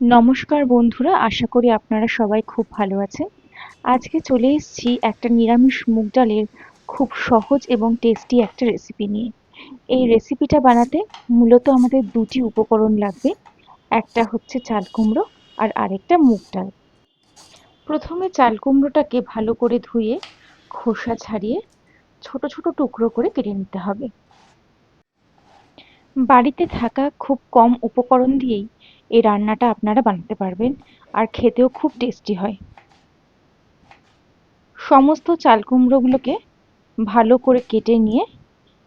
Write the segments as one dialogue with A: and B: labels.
A: নমস্কার বন্ধুরা, আশা করি আপনারা সবাই খুব ভালো আছেন। আজকে চলে এসেছি একটা নিরামিষ মুগ ডালের খুব সহজ এবং টেস্টি একটা রেসিপি নিয়ে। এই রেসিপিটা বানাতে মূলত আমাদের দুটি উপকরণ লাগবে, একটা হচ্ছে চাল কুমড়ো আর আরেকটা মুগ ডাল। প্রথমে চাল কুমড়োটাকে ভালো করে ধুয়ে খোসা ছাড়িয়ে ছোট ছোট টুকরো করে কেটে নিতে হবে। বাড়িতে থাকা খুব কম উপকরণ দিয়েই এই রান্নাটা আপনারা বানাতে পারবেন, আর খেতেও খুব টেস্টি হয়। সমস্ত চাল কুমড়োগুলোকে ভালো করে কেটে নিয়ে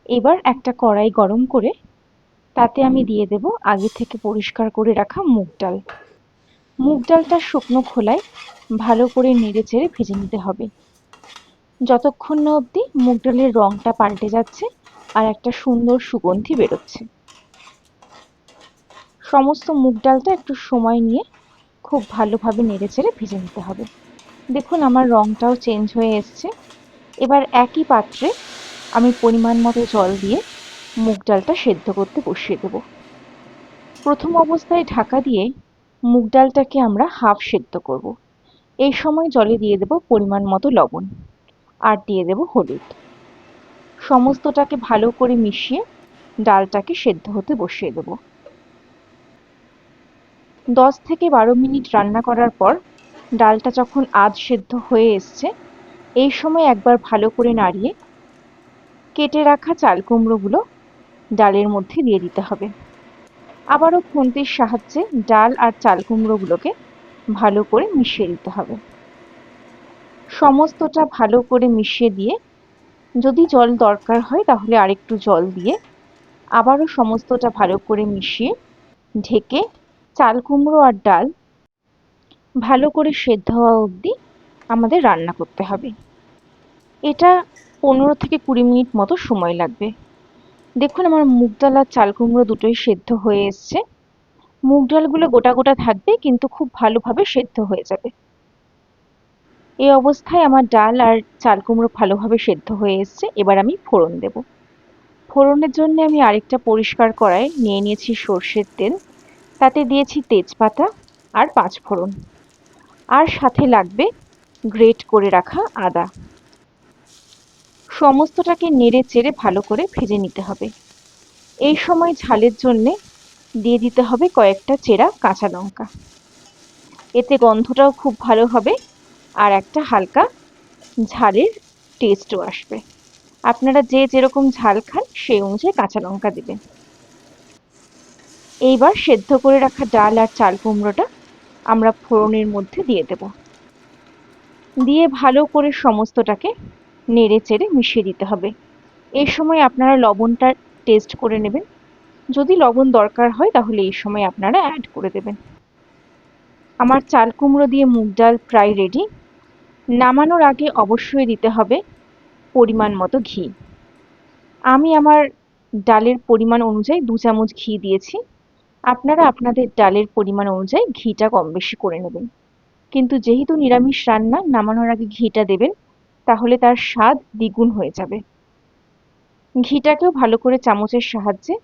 A: এবার একটা কড়াই গরম করে তাতে আমি দিয়ে দেব আগে থেকে পরিষ্কার করে রাখা মুগ ডাল। মুগ ডালটা শুকনো খোলায় ভালো করে নেড়ে চেড়ে ভেজে নিতে হবে। যতক্ষণ না অবধি মুগ ডালের রঙটা পাল্টে যাচ্ছে আর একটা সুন্দর সুগন্ধি বেরোচ্ছে। সমস্ত মুগ ডালটা একটু সময় নিয়ে খুব ভালোভাবে নেড়ে চেড়ে ভেজে নিতে হবে। দেখুন আমার রঙটাও চেঞ্জ হয়ে এসছে। এবার একই পাত্রে আমি পরিমাণ মতো জল দিয়ে মুগ ডালটা সেদ্ধ করতে বসিয়ে দেব। প্রথম অবস্থায় ঢাকা দিয়ে মুগ ডালটাকে আমরা হাফ সেদ্ধ করব। এই সময় জলে দিয়ে দেব পরিমাণ মতো লবণ আর দিয়ে দেব হলুদ। সমস্তটাকে ভালো করে মিশিয়ে ডালটাকে সেদ্ধ হতে বসিয়ে দেবো। দশ থেকে বারো মিনিট রান্না করার পর ডালটা যখন আধ সেদ্ধ হয়ে এসছে, এই সময় একবার ভালো করে নাড়িয়ে কেটে রাখা চাল কুমড়োগুলো ডালের মধ্যে দিয়ে দিতে হবে। আবারও খুন্তির সাহায্যে ডাল আর চাল কুমড়োগুলোকে ভালো করে মিশিয়ে দিতে হবে। সমস্তটা ভালো করে মিশিয়ে দিয়ে যদি জল দরকার হয় তাহলে আরেকটু জল দিয়ে আবারও সমস্তটা ভালো করে মিশিয়ে ঢেকে চাল, কুমড়ো আর ডাল ভালো করে সেদ্ধ হওয়া অবধি আমাদের রান্না করতে হবে। এটা পনেরো থেকে কুড়ি মিনিট মতো সময় লাগবে। দেখুন আমার মুগ ডাল আর চাল, কুমড়ো দুটোই সেদ্ধ হয়ে এসছে। মুগ ডালগুলো গোটা গোটা থাকবে, কিন্তু খুব ভালোভাবে সেদ্ধ হয়ে যাবে। এই অবস্থায় আমার ডাল আর চাল, কুমড়ো ভালোভাবে সেদ্ধ হয়ে এসছে। এবার আমি ফোড়ন দেব। ফোড়নের জন্য আমি আরেকটা পরিষ্কার কড়াই নিয়ে নিয়েছি সর্ষের তেল। তাতে দিয়েছি তেজপাতা আর পাঁচফোড়ন আর সাথে লাগবে গ্রেট করে রাখা আদা। সমস্তটাকে নেড়ে চেড়ে ভালো করে ভেজে নিতে হবে। এই সময় ঝালের জন্যে দিয়ে দিতে হবে কয়েকটা চেরা কাঁচা লঙ্কা। এতে গন্ধটাও খুব ভালো হবে আর একটা হালকা ঝালের টেস্টও আসবে। আপনারা যে যেরকম ঝাল খান সেই অনুযায়ী কাঁচা লঙ্কা দেবেন। এইবার সেদ্ধ করে রাখা ডাল আর চাল কুমড়োটা আমরা ফোড়নের মধ্যে দিয়ে দেব। দিয়ে ভালো করে সমস্তটাকে নেড়ে চেড়ে মিশিয়ে দিতে হবে। এই সময় আপনারা লবণটা টেস্ট করে নেবেন। যদি লবণ দরকার হয় তাহলে এই সময় আপনারা অ্যাড করে দেবেন। আমার চাল কুমড়ো দিয়ে মুগ ডাল প্রায় রেডি নামানোর আগে অবশ্যই দিতে হবে পরিমাণ মতো ঘি। আমি আমার ডালের পরিমাণ অনুযায়ী দু চামচ ঘি দিয়েছি। আপনারা আপনাদের ডালের পরিমাণ অনুযায়ী ঘিটা কম বেশি করে নেবেন। কিন্তু যেহেতু নিরামিষ রান্না, নামানোর আগে ঘিটা দেবেন, তাহলে তার স্বাদ দ্বিগুণ হয়ে যাবে। ঘিটাকেও ভালো করে চামচের সাহায্যে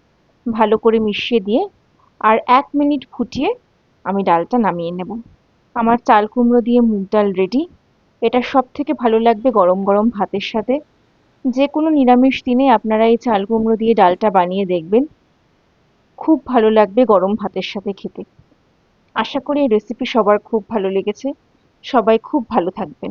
A: ভালো করে মিশিয়ে দিয়ে আর এক মিনিট ফুটিয়ে আমি ডালটা নামিয়ে নেব। আমার চাল কুমড়ো দিয়ে মুগ ডাল রেডি এটা সব থেকে ভালো লাগবে গরম গরম ভাতের সাথে। যে কোনো নিরামিষ দিনে আপনারা এই চাল কুমড়ো দিয়ে ডালটা বানিয়ে দেখবেন। খুব ভালো লাগবে গরম ভাতের সাথে খেতে। আশা করি এই রেসিপি সবার খুব ভালো লেগেছে। সবাই খুব ভালো থাকবেন।